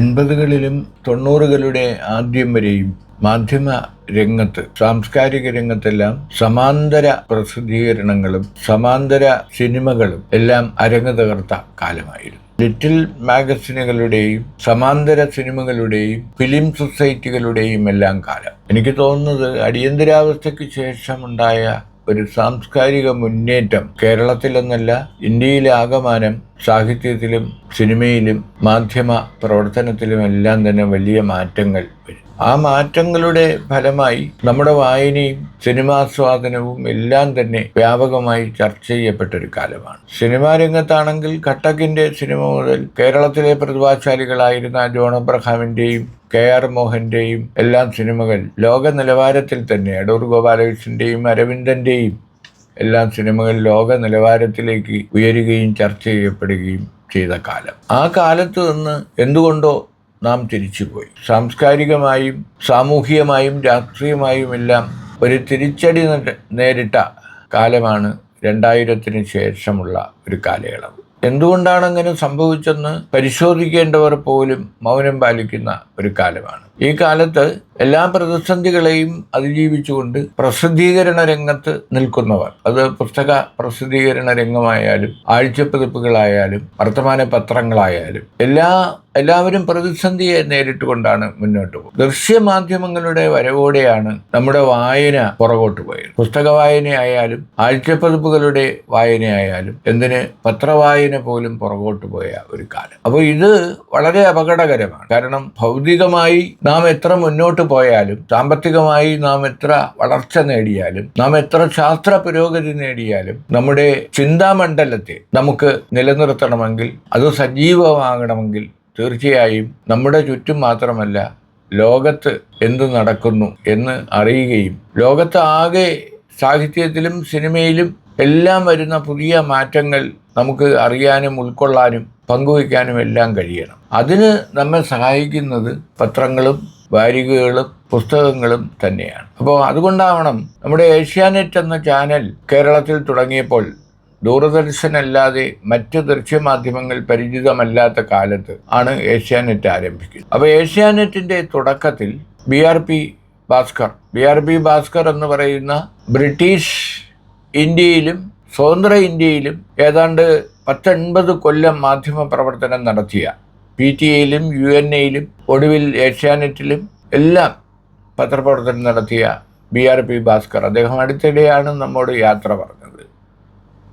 എൺപതുകളിലും തൊണ്ണൂറുകളുടെ ആദ്യം വരെയും മാധ്യമ രംഗത്ത് സാംസ്കാരിക രംഗത്തെല്ലാം സമാന്തര പ്രസിദ്ധീകരണങ്ങളും സമാന്തര സിനിമകളും എല്ലാം അരങ്ങ് തകർത്ത കാലമായിരുന്നു. ലിറ്റിൽ മാഗസിനുകളുടെയും സമാന്തര സിനിമകളുടെയും ഫിലിം സൊസൈറ്റികളുടെയും എല്ലാം കാലം. എനിക്ക് തോന്നുന്നത് അടിയന്തരാവസ്ഥയ്ക്ക് ശേഷമുണ്ടായ ഒരു സാംസ്കാരിക മുന്നേറ്റം കേരളത്തിലെന്നല്ല ഇന്ത്യയിലെ ആകമാനം സാഹിത്യത്തിലും സിനിമയിലും മാധ്യമ പ്രവർത്തനത്തിലും എല്ലാം തന്നെ വലിയ മാറ്റങ്ങൾ വരും ആ മാറ്റങ്ങളുടെ ഫലമായി നമ്മുടെ വായനയും സിനിമാസ്വാദനവും എല്ലാം തന്നെ വ്യാപകമായി ചർച്ച ചെയ്യപ്പെട്ട ഒരു കാലമാണ്. സിനിമാ രംഗത്താണെങ്കിൽ കട്ടക്കിന്റെ സിനിമ മുതൽ കേരളത്തിലെ പ്രതിഭാശാലികളായിരുന്ന ജോൺ അബ്രഹാമിന്റെയും കെ ആർ മോഹന്റെയും എല്ലാം സിനിമകൾ ലോക നിലവാരത്തിൽ തന്നെ അടൂർ ഗോപാലകൃഷ്ണന്റെയും അരവിന്ദന്റെയും എല്ലാം സിനിമകൾ ലോക നിലവാരത്തിലേക്ക് ഉയരുകയും ചർച്ച ചെയ്യപ്പെടുകയും ചെയ്ത കാലം. ആ കാലത്ത് നിന്ന് എന്തുകൊണ്ടോ നാം തിരിച്ചുപോയി. സാംസ്കാരികമായും സാമൂഹികമായും രാഷ്ട്രീയമായും എല്ലാം ഒരു തിരിച്ചടി നേരിട്ട കാലമാണ് രണ്ടായിരത്തിന് ശേഷമുള്ള ഒരു കാലയളവ്. എന്തുകൊണ്ടാണ് അങ്ങനെ സംഭവിച്ചെന്ന് പരിശോധിക്കേണ്ടവർ പോലും മൗനം പാലിക്കുന്ന ഒരു കാലമാണ്. ഈ കാലത്ത് എല്ലാ പ്രതിസന്ധികളെയും അതിജീവിച്ചുകൊണ്ട് പ്രസിദ്ധീകരണ രംഗത്ത് നിൽക്കുന്നവർ അത് പുസ്തക പ്രസിദ്ധീകരണ രംഗമായാലും ആഴ്ചപ്പതിപ്പുകളായാലും വർത്തമാന പത്രങ്ങളായാലും എല്ലാ എല്ലാവരും പ്രതിസന്ധിയെ നേരിട്ടുകൊണ്ടാണ് മുന്നോട്ട് പോകുന്നത്. ദൃശ്യമാധ്യമങ്ങളുടെ വരവോടെയാണ് നമ്മുടെ വായന പുറകോട്ട് പോയത്. പുസ്തക വായനയായാലും ആഴ്ചപ്പതിപ്പുകളുടെ വായനയായാലും എന്തിന് പത്രവായന പോലും പുറകോട്ട് പോയ ഒരു കാലം. അപ്പോൾ ഇത് വളരെ അപകടകരമാണ്. കാരണം ഭൗതികമായി നാം എത്ര മുന്നോട്ട് പോയാലും സാമ്പത്തികമായി നാം എത്ര വളർച്ച നേടിയാലും നാം എത്ര ശാസ്ത്ര പുരോഗതി നേടിയാലും നമ്മുടെ ചിന്താമണ്ഡലത്തെ നമുക്ക് നിലനിർത്തണമെങ്കിൽ അത് സജീവമാകണമെങ്കിൽ തീർച്ചയായും നമ്മുടെ ചുറ്റും മാത്രമല്ല ലോകത്ത് എന്ത് നടക്കുന്നു എന്ന് അറിയുകയും ലോകത്ത് ആകെ സാഹിത്യത്തിലും സിനിമയിലും എല്ലാം വരുന്ന പുതിയ മാറ്റങ്ങൾ നമുക്ക് അറിയാനും ഉൾക്കൊള്ളാനും പങ്കുവയ്ക്കാനും എല്ലാം കഴിയണം. അതിന് നമ്മെ സഹായിക്കുന്നത് പത്രങ്ങളും വാരികകളും പുസ്തകങ്ങളും തന്നെയാണ്. അപ്പോൾ അതുകൊണ്ടാവണം നമ്മുടെ ഏഷ്യാനെറ്റ് എന്ന ചാനൽ കേരളത്തിൽ തുടങ്ങിയപ്പോൾ ദൂരദർശൻ അല്ലാതെ മറ്റ് ദൃശ്യമാധ്യമങ്ങൾ പരിചിതമല്ലാത്ത കാലത്ത് ആണ് ഏഷ്യാനെറ്റ് ആരംഭിക്കുന്നത്. അപ്പോൾ ഏഷ്യാനെറ്റിന്റെ തുടക്കത്തിൽ B R P Bhaskar B R P Bhaskar എന്ന് പറയുന്ന ബ്രിട്ടീഷ് ഇന്ത്യയിലും സ്വതന്ത്ര ഇന്ത്യയിലും ഏതാണ്ട് പത്തൊൻപത് കൊല്ലം മാധ്യമ പ്രവർത്തനം നടത്തിയ പി ടി എയിലും യു എൻ എയിലും ഒടുവിൽ ഏഷ്യാനെറ്റിലും എല്ലാം പത്രപ്രവർത്തനം നടത്തിയ ബി ആർ പി ഭാസ്കർ. അദ്ദേഹം അടുത്തിടെയാണ് നമ്മോട് യാത്ര പറഞ്ഞത്.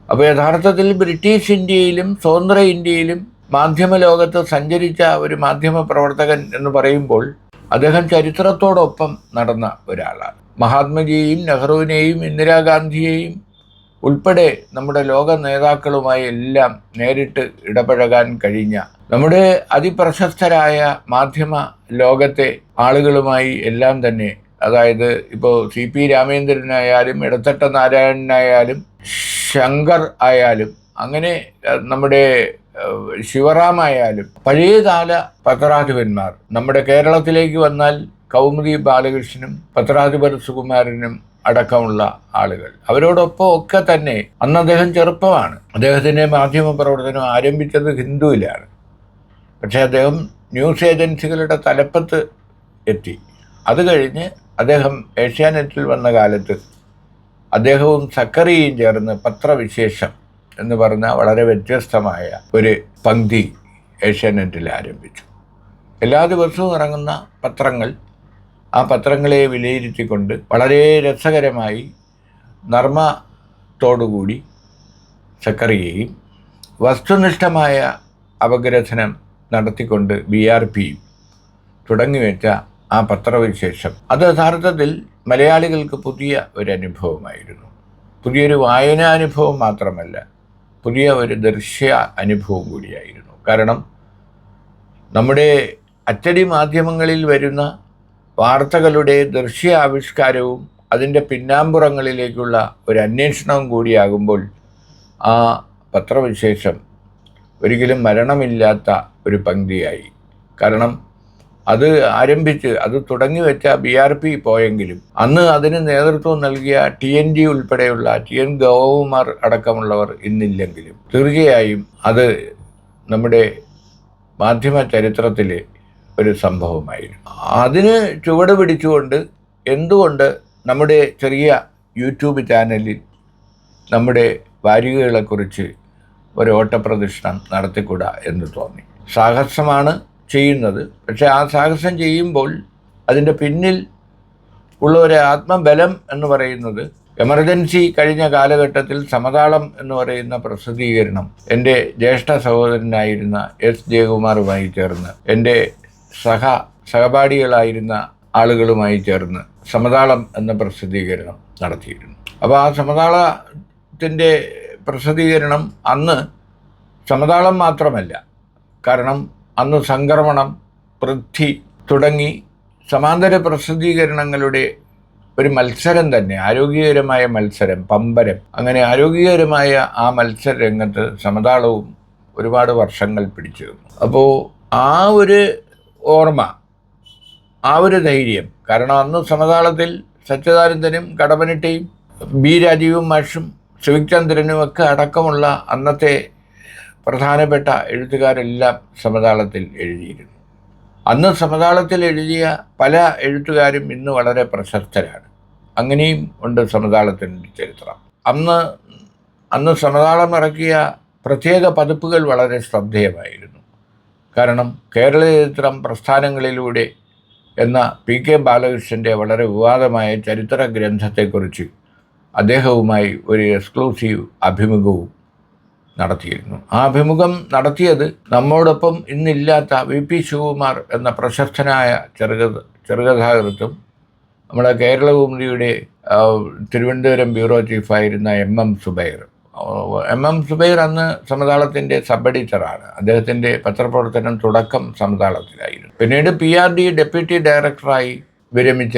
അപ്പോൾ യഥാർത്ഥത്തിൽ ബ്രിട്ടീഷ് ഇന്ത്യയിലും സ്വതന്ത്ര ഇന്ത്യയിലും മാധ്യമ ലോകത്ത് സഞ്ചരിച്ച ഒരു മാധ്യമ പ്രവർത്തകൻ എന്ന് പറയുമ്പോൾ അദ്ദേഹം ചരിത്രത്തോടൊപ്പം നടന്ന ഒരാളാണ്. മഹാത്മജിയെയും നെഹ്റുവിനെയും ഇന്ദിരാഗാന്ധിയെയും ഉൾപ്പെടെ നമ്മുടെ ലോക നേതാക്കളുമായി എല്ലാം നേരിട്ട് ഇടപഴകാൻ കഴിഞ്ഞ നമ്മുടെ അതിപ്രശസ്തരായ മാധ്യമ ലോകത്തെ ആളുകളുമായി എല്ലാം തന്നെ അതായത് ഇപ്പോൾ സി പി രാമേന്ദ്രനായാലും ഇടത്തട്ട നാരായണനായാലും ശങ്കർ ആയാലും അങ്ങനെ നമ്മുടെ ശിവറാമായാലും പഴയകാല പത്രാധിപന്മാർ. നമ്മുടെ കേരളത്തിലേക്ക് വന്നാൽ കൗമുദി ബാലകൃഷ്ണനും പത്രാധിപർ സുകുമാരനും അടക്കമുള്ള ആളുകൾ. അവരോടൊപ്പം ഒക്കെ തന്നെ അന്ന് അദ്ദേഹം ചെറുപ്പമാണ്. അദ്ദേഹത്തിന്റെ മാധ്യമ പ്രവർത്തനം ആരംഭിച്ചത് ഹിന്ദുവിലാണ്. പക്ഷേ അദ്ദേഹം ന്യൂസ് ഏജൻസികളുടെ തലപ്പത്ത് എത്തി. അത് കഴിഞ്ഞ് അദ്ദേഹം ഏഷ്യാനെറ്റിൽ വന്ന കാലത്ത് അദ്ദേഹവും സക്കറിയും ചേർന്ന് പത്രവിശേഷം എന്ന് പറഞ്ഞ വളരെ വ്യത്യസ്തമായ ഒരു പങ്ക്തി ഏഷ്യാനെറ്റിൽ ആരംഭിച്ചു. എല്ലാ ദിവസവും ഇറങ്ങുന്ന പത്രങ്ങൾ ആ പത്രങ്ങളെ വിലയിരുത്തിക്കൊണ്ട് വളരെ രസകരമായി നർമ്മത്തോടുകൂടി സക്കറിയയും വസ്തുനിഷ്ഠമായ അപഗ്രഥനം നടത്തിക്കൊണ്ട് ബി ആർ പിയും തുടങ്ങിവെച്ച ആ പത്രവിശേഷം. അത് യഥാർത്ഥത്തിൽ മലയാളികൾക്ക് പുതിയ അനുഭവമായിരുന്നു പുതിയൊരു വായനാനുഭവം മാത്രമല്ല പുതിയ ഒരു ദൃശ്യ അനുഭവം കൂടിയായിരുന്നു. കാരണം നമ്മുടെ അച്ചടി മാധ്യമങ്ങളിൽ വരുന്ന വാർത്തകളുടെ ദൃശ്യാവിഷ്കാരവും അതിന്റെ പിന്നാമ്പുറങ്ങളിലേക്കുള്ള ഒരു അന്വേഷണവും കൂടിയാകുമ്പോൾ ആ പത്രവിശേഷം ഒരിക്കലും മരണമില്ലാത്ത ഒരു പങ്ക്തിയായി. കാരണം അത് ആരംഭിച്ച് അത് തുടങ്ങി വെച്ച ബി ആർ പി പോയെങ്കിലും അന്ന് അതിന് നേതൃത്വം നൽകിയ ടി എൻ ജി ഉൾപ്പെടെയുള്ള ടി എൻ ഗോകുമാർ അടക്കമുള്ളവർ ഇന്നില്ലെങ്കിലും തീർച്ചയായും അത് നമ്മുടെ മാധ്യമ ചരിത്രത്തിൽ ഒരു സംഭവമായിരുന്നു. അതിന് ചുവട് പിടിച്ചുകൊണ്ട് എന്തുകൊണ്ട് നമ്മുടെ ചെറിയ യൂട്യൂബ് ചാനലിൽ നമ്മുടെ വാരികകളെക്കുറിച്ച് ഒരു ഓട്ടപ്രദക്ഷിണം നടത്തിക്കൂടാ എന്ന് തോന്നി. സാഹസമാണ് ചെയ്യുന്നത്. പക്ഷേ ആ സാഹസം ചെയ്യുമ്പോൾ അതിന്റെ പിന്നിൽ ഉള്ള ഒരു ആത്മബലം എന്ന് പറയുന്നത് എമർജൻസി കഴിഞ്ഞ കാലഘട്ടത്തിൽ സമതാളം എന്ന് പറയുന്ന പ്രസിദ്ധീകരണം എന്റെ ജ്യേഷ്ഠ സഹോദരനായിരുന്ന എസ് ജയകുമാറുമായി ചേർന്ന് എന്റെ സഹ സഹപാഠികളായിരുന്ന ആളുകളുമായി ചേർന്ന് സമതാളം എന്ന പ്രസിദ്ധീകരണം നടത്തിയിരുന്നു. അപ്പോൾ ആ സമതാളത്തിന്റെ പ്രസിദ്ധീകരണം അന്ന് സമതാളം മാത്രമല്ല കാരണം അന്ന് സംക്രമണം പൃഥ്വി തുടങ്ങി സമാന്തര പ്രസിദ്ധീകരണങ്ങളുടെ ഒരു മത്സരം തന്നെ ആരോഗ്യകരമായ മത്സരം പമ്പരം. അങ്ങനെ ആരോഗ്യകരമായ ആ മത്സര രംഗത്ത് സമതാളവും ഒരുപാട് വർഷങ്ങൾ പിടിച്ചു അപ്പോൾ ആ ഒരു ഓർമ്മ ആ ഒരു ധൈര്യം. കാരണം അന്ന് സമകാലത്തിൽ സച്ചിദാനന്ദനും കടമനിട്ടിയും ബി രാജീവും മാഷും ശിവചന്ദ്രനും ഒക്കെ അടക്കമുള്ള അന്നത്തെ പ്രധാനപ്പെട്ട എഴുത്തുകാരെല്ലാം സമതാളത്തിൽ എഴുതിയിരുന്നു. അന്ന് സമതാളത്തിൽ എഴുതിയ പല എഴുത്തുകാരും ഇന്ന് വളരെ പ്രശസ്തരാണ്. അങ്ങനെയും ഉണ്ട് സമതാളത്തിന്റെ ചരിത്രം. അന്ന് അന്ന് സമതാളം ഇറക്കിയ പ്രത്യേക പതിപ്പുകൾ വളരെ ശ്രദ്ധേയമായിരുന്നു. കാരണം കേരള ചരിത്രം പ്രസ്ഥാനങ്ങളിലൂടെ എന്ന പി കെ ബാലകൃഷ്ണന്റെ വളരെ വിവാദമായ ചരിത്ര ഗ്രന്ഥത്തെക്കുറിച്ച് അദ്ദേഹവുമായി ഒരു എക്സ്ക്ലൂസീവ് അഭിമുഖവും നടത്തിയിരുന്നു. ആ അഭിമുഖം നടത്തിയത് നമ്മോടൊപ്പം ഇന്നില്ലാത്ത വി പി ശിവകുമാർ എന്ന പ്രശസ്തനായ ചെറുകഥ ചെറുകഥാകൃത്തും നമ്മുടെ കേരളഭൂമിയുടെ Thiruvananthapuram bureau ചീഫായിരുന്ന M M Zubair M M Zubair അന്ന് സമതാളത്തിന്റെ സബ് എഡിറ്ററാണ് അദ്ദേഹത്തിന്റെ പത്രപ്രവർത്തനം തുടക്കം സമതാളത്തിലായിരുന്നു. പിന്നീട് പി ആർ ഡി ഡെപ്യൂട്ടി ഡയറക്ടറായി വിരമിച്ച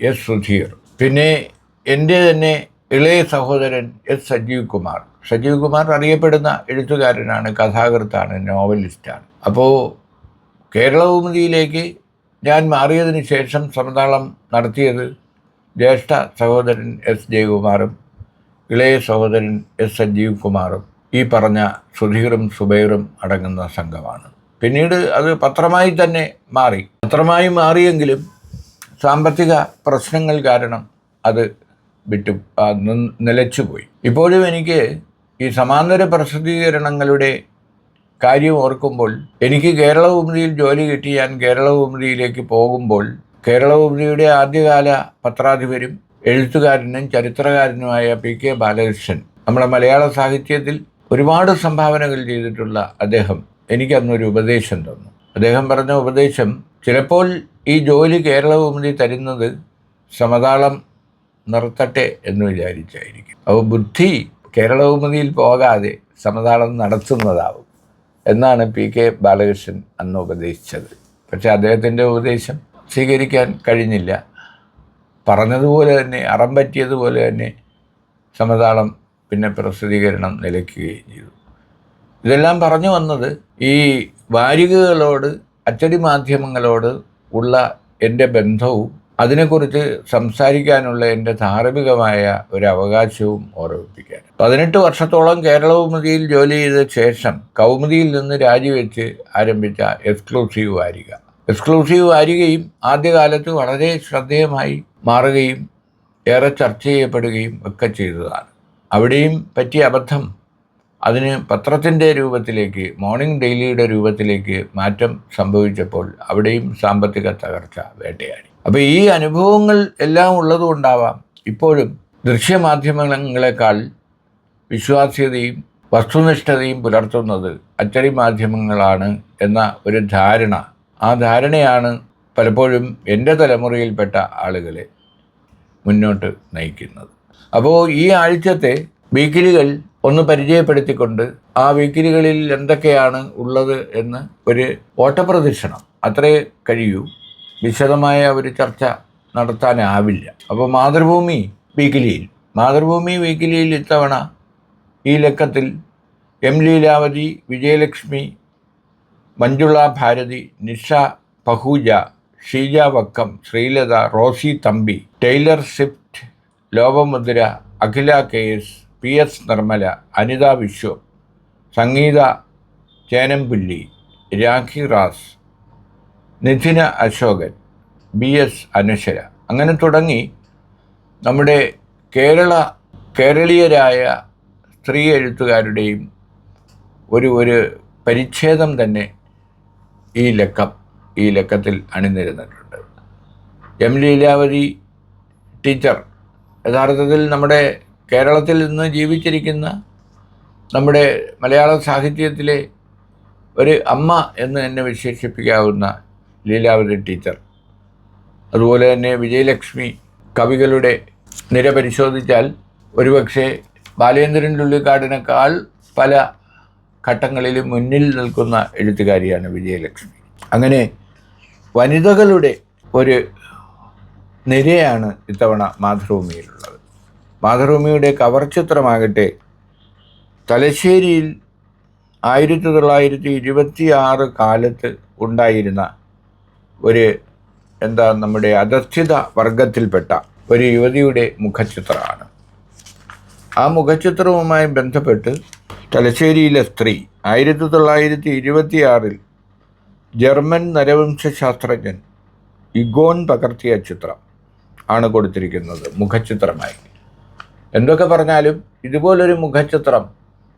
എസ് സുധീർ. പിന്നെ എന്റെ തന്നെ ഇളയ സഹോദരൻ എസ് സജീവ് കുമാർ. സജീവ് കുമാർ അറിയപ്പെടുന്ന എഴുത്തുകാരനാണ് കഥാകൃത്താണ് നോവലിസ്റ്റാണ്. അപ്പോൾ കേരളഭൂമിതിയിലേക്ക് ഞാൻ മാറിയതിന് ശേഷം സമതാളം നടത്തിയത് ജ്യേഷ്ഠ സഹോദരൻ എസ് ജയകുമാറും ഇളയ സഹോദരൻ എസ് സജീവ് കുമാറും ഈ പറഞ്ഞ സുധീറും സുബൈറും അടങ്ങുന്ന സംഘമാണ്. പിന്നീട് അത് പത്രമായി തന്നെ മാറി. പത്രമായി മാറിയെങ്കിലും സാമ്പത്തിക പ്രശ്നങ്ങൾ കാരണം അത് വിട്ടു നിലച്ചുപോയി ഇപ്പോഴും എനിക്ക് ഈ സമാന്തര പ്രസിദ്ധീകരണങ്ങളുടെ കാര്യം ഓർക്കുമ്പോൾ എനിക്ക് കേരളഭൂമിതിയിൽ ജോലി കിട്ടി ഞാൻ കേരളഭൂമിതിയിലേക്ക് പോകുമ്പോൾ കേരളഭൂമിതിയുടെ ആദ്യകാല പത്രാധിപരും എഴുത്തുകാരനും ചരിത്രകാരനുമായ പി കെ ബാലകൃഷ്ണൻ. നമ്മുടെ മലയാള സാഹിത്യത്തിൽ ഒരുപാട് സംഭാവനകൾ ചെയ്തിട്ടുള്ള അദ്ദേഹം എനിക്കന്നൊരു ഉപദേശം തന്നു. അദ്ദേഹം പറഞ്ഞ ഉപദേശം ചിലപ്പോൾ ഈ ജോലി കേരളവുമതി തരുന്നത് സമതാളം നിർത്തട്ടെ എന്ന് വിചാരിച്ചായിരിക്കും. അപ്പോൾ ബുദ്ധി കേരളവുമതിയിൽ പോകാതെ സമതാളം നടത്തുന്നതാവും എന്നാണ് പി കെ ബാലകൃഷ്ണൻ അന്ന് ഉപദേശിച്ചത്. പക്ഷേ അദ്ദേഹത്തിന്റെ ഉപദേശം സ്വീകരിക്കാൻ കഴിഞ്ഞില്ല. പറഞ്ഞതുപോലെ തന്നെ അറം പറ്റിയതുപോലെ തന്നെ സമതാളം പിന്നെ പ്രസിദ്ധീകരണം നിലയ്ക്കുകയും ചെയ്തു. ഇതെല്ലാം പറഞ്ഞു വന്നത് ഈ വാരികകളോട് അച്ചടി മാധ്യമങ്ങളോട് ഉള്ള എന്റെ ബന്ധവും അതിനെക്കുറിച്ച് സംസാരിക്കാനുള്ള എന്റെ ധാർമ്മികമായ ഒരു അവകാശവും ഓർമ്മിപ്പിക്കാൻ. പതിനെട്ട് വർഷത്തോളം കേരളകൗമുദിയിൽ ജോലി ചെയ്ത ശേഷം കൗമുദിയിൽ നിന്ന് രാജിവെച്ച് ആരംഭിച്ച എക്സ്ക്ലൂസീവ് വാരിക. എക്സ്ക്ലൂസീവ് വാരികയും ആദ്യകാലത്ത് വളരെ ശ്രദ്ധേയമായി മാറുകയും ഏറെ ചർച്ച ചെയ്യപ്പെടുകയും ഒക്കെ ചെയ്തതാണ്. അവിടെയും പറ്റിയ അബദ്ധം അതിന് പത്രത്തിന്റെ രൂപത്തിലേക്ക് മോർണിംഗ് ഡെയിലിയുടെ രൂപത്തിലേക്ക് മാറ്റം സംഭവിച്ചപ്പോൾ അവിടെയും സാമ്പത്തിക തകർച്ച വേട്ടയാടി. അപ്പോൾ ഈ അനുഭവങ്ങൾ എല്ലാം ഉള്ളതുകൊണ്ടാവാം ഇപ്പോഴും ദൃശ്യമാധ്യമങ്ങളെക്കാൾ വിശ്വാസ്യതയും വസ്തുനിഷ്ഠതയും പുലർത്തുന്നത് അച്ചടി മാധ്യമങ്ങളാണ് എന്ന ഒരു ധാരണ ആ ധാരണയാണ് പലപ്പോഴും എന്റെ തലമുറയിൽപ്പെട്ട ആളുകളെ മുന്നോട്ട് നയിക്കുന്നത്. അപ്പോൾ ഈ ആഴ്ചത്തെ വീക്കിലികൾ ഒന്ന് പരിചയപ്പെടുത്തിക്കൊണ്ട് ആ വീക്കിലികളിൽ എന്തൊക്കെയാണ് ഉള്ളത് എന്ന് ഒരു ഓട്ടപ്രദക്ഷിണം അത്രേ കഴിയൂ. വിശദമായ ഒരു ചർച്ച നടത്താനാവില്ല. അപ്പോൾ മാതൃഭൂമി വീക്കിലിയിൽ മാതൃഭൂമി വീക്കിലിയിൽ ഇത്തവണ ഈ ലക്കത്തിൽ M Leelavathi Vijayalakshmi Manjula Bharathi Nisha Pahuja Sheeja Vakkom Sreelatha Rosy Thampi Taylor Swift Lopamudra Akhila K S P S Nirmala Anitha Viswam Sangeetha Chenampulli Rakhi Ras Nidhina Ashokan B S Anaswara. അങ്ങനെ തുടങ്ങി നമ്മുടെ കേരള കേരളീയരായ സ്ത്രീ എഴുത്തുകാരുടെയും ഒരു ഒരു പരിച്ഛേദം തന്നെ ഈ ലക്കം ഈ ലക്കത്തിൽ അണിനിരുന്നിട്ടുണ്ട്. എം ലീലാവതി ടീച്ചർ യഥാർത്ഥത്തിൽ നമ്മുടെ കേരളത്തിൽ നിന്ന് ജീവിച്ചിരിക്കുന്ന നമ്മുടെ മലയാള സാഹിത്യത്തിലെ ഒരു അമ്മ എന്ന് തന്നെ വിശേഷിപ്പിക്കാവുന്ന ലീലാവതി ടീച്ചർ അതുപോലെ തന്നെ വിജയലക്ഷ്മി കവികളുടെ നിര പരിശോധിച്ചാൽ ഒരുപക്ഷെ ബാലേന്ദ്രൻ ലുള്ളിക്കാടിനേക്കാൾ പല ഘട്ടങ്ങളിലും മുന്നിൽ നിൽക്കുന്ന എഴുത്തുകാരിയാണ് വിജയലക്ഷ്മി. അങ്ങനെ വനിതകളുടെ ഒരു നിരയാണ് ഇത്തവണ മാതൃഭൂമിയിലുള്ളത്. മാതൃഭൂമിയുടെ കവർ ചിത്രമാകട്ടെ തലശ്ശേരിയിൽ ആയിരത്തി തൊള്ളായിരത്തി ഇരുപത്തി ആറ് കാലത്ത് ഉണ്ടായിരുന്ന ഒരു എന്താ നമ്മുടെ അധസ്ഥിത വർഗത്തിൽപ്പെട്ട ഒരു യുവതിയുടെ മുഖചിത്രമാണ്. ആ മുഖചിത്രവുമായി ബന്ധപ്പെട്ട് തലശ്ശേരിയിലെ സ്ത്രീ. ആയിരത്തി തൊള്ളായിരത്തി ഇരുപത്തിയാറിൽ ജർമ്മൻ നരവംശ ശാസ്ത്രജ്ഞൻ ഇഗോൺ പകർത്തിയ ചിത്രം ആണ് കൊടുത്തിരിക്കുന്നത്. മുഖചിത്രമായി. എന്തൊക്കെ പറഞ്ഞാലും ഇതുപോലൊരു മുഖചിത്രം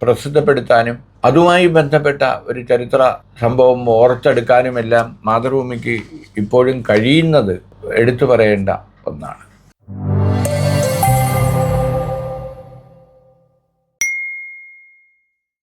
പ്രസിദ്ധപ്പെടുത്താനും അതുമായി ബന്ധപ്പെട്ട ഒരു ചരിത്ര സംഭവം ഓർത്തെടുക്കാനുമെല്ലാം മാതൃഭൂമിക്ക് ഇപ്പോഴും കഴിയുന്നത് എടുത്തു പറയേണ്ട ഒന്നാണ്.